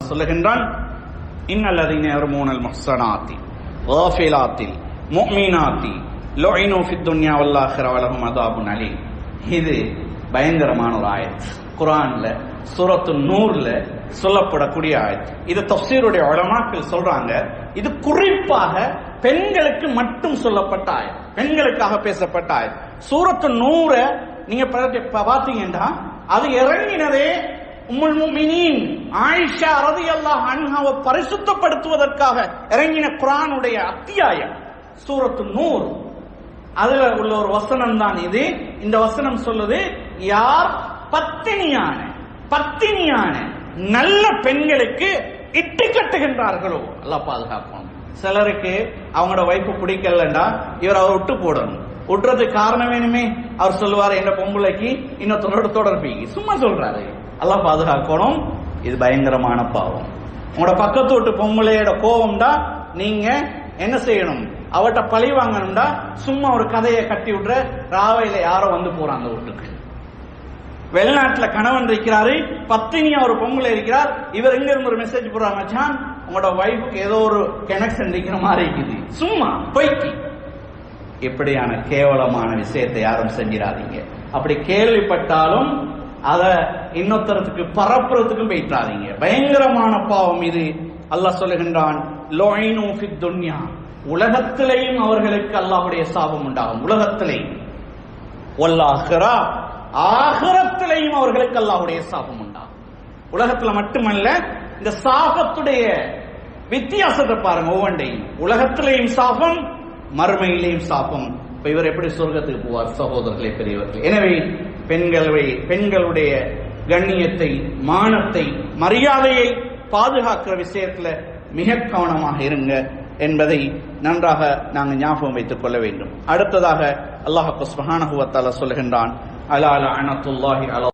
சொல்லுகின்றான் இன்னல்லதீன யர்மூனல் முஹ்ஸனாத்தி வாஃபிலாத்தில் முஃமினாத்தி லுஇனு ஃபித் துன்யா வல் ஆখিরা வலஹும் அதாபுன் அலீம் இது பயங்கரமான ஒரு ஆயத் குர்ஆன்ல சூரத்து நூர்ல சொல்லப்படக்கூடிய ஆயத் இது தஃசீருடைய உலமாக்கள் சொல்றாங்க இது குறிப்பாக பெண்களுக்கு மட்டும் சொல்லப்பட்ட ஆயத் பெண்களுக்காக பேசப்பட்ட ஆயத் சூரத்து நூற நீங்க பாத்து- பாத்தீங்கன்னா அது இறங்கினதே உம்முல் முஃமினீன் ஆயிஷா ரலியல்லாஹு அன்ஹாவை பரிசுத்தப்படுத்துவதற்காக இறங்கின குரானுடைய அத்தியாயம் சூரத்து நூர். அதுல உள்ள ஒரு வசனம் தான் இது. இந்த வசனம் சொல்லுது யார் பத்தினியான பத்தினியான நல்ல பெண்களுக்கு இட்டு கட்டுகின்றார்களோ? எல்லாம் பாதுகாப்போம் சிலருக்கு அவங்களோட வைப்பு பிடிக்கலண்டா இவர் அவர் விட்டு போடணும். விட்டுறதுக்கு காரணம் வேணுமே? அவர் சொல்லுவார் என்ன பொம்பளைக்கு இன்னொரு தொடர்பு. சும்மா சொல்றாரு. அல்லாஹ் பாதுகாக்கணும். இது பயங்கரமான பாவம். உங்களோட பக்கத்து வீட்டு பொம்பளையோட கோவம்டா நீங்க என்ன செய்யணும்? அவட்ட பழி வாங்கணும்டா சும்மா ஒரு கதையை கட்டி விடுற ராவையில யாரோ வந்து போறாங்க வீட்டுக்கு. வெளிநாட்டுல கணவன் இருக்கிறாரு பத்தினியா ஒரு பொம்பளை இருக்கிறார் இவர் எங்க இருந்து ஒரு மெசேஜ் போடுறாங்க மச்சான்? உங்களோட ஒய்ஃபுக்கு ஏதோ ஒரு கனெக்ஷன் இருக்கிற மாதிரி இருக்குது. சும்மா பொய்க்கு. இப்படியான கேவலமான விஷயத்தை யாரும் செஞ்சிடாதீங்க அப்படி கேள்விப்பட்டாலும் அதை இன்னொருத்தரத்துக்கு பரப்புறதுக்கும் போயிட்டாதீங்க பயங்கரமான பாவம் இது. அல்லாஹ் சொல்லுகின்றான் உலகத்திலேயும் அவர்களுக்கு அல்லாஹுடைய சாபம் உண்டாகும். உலகத்திலேயும் வல்லாஹிரா ஆகிரத்திலேயும் அவர்களுக்கு அல்லாவுடைய சாபம் உண்டாகும். உலகத்துல மட்டுமல்ல இந்த சாபத்துடைய வித்தியாசத்தை பாருங்க ஒவ்வொன்றையும். உலகத்திலையும் சாபம் மறுமையிலையும் சாபம். இப்ப இவர் எப்படி சொர்க்கத்துக்கு போவார்? சகோதரர்களே பெரியவர்கள். எனவே பெண்களை பெண்களுடைய கண்ணியத்தை மானத்தை மரியாதையை பாதுகாக்கிற விஷயத்துல மிக கவனமாக இருங்க என்பதை நன்றாக நாங்கள் ஞாபகம் வைத்துக் கொள்ள வேண்டும். அடுத்ததாக அல்லாஹ் சுப்ஹானஹு வ தஆலா சொல்லுகின்றான் அலா அனத்துல்லாஹி அலா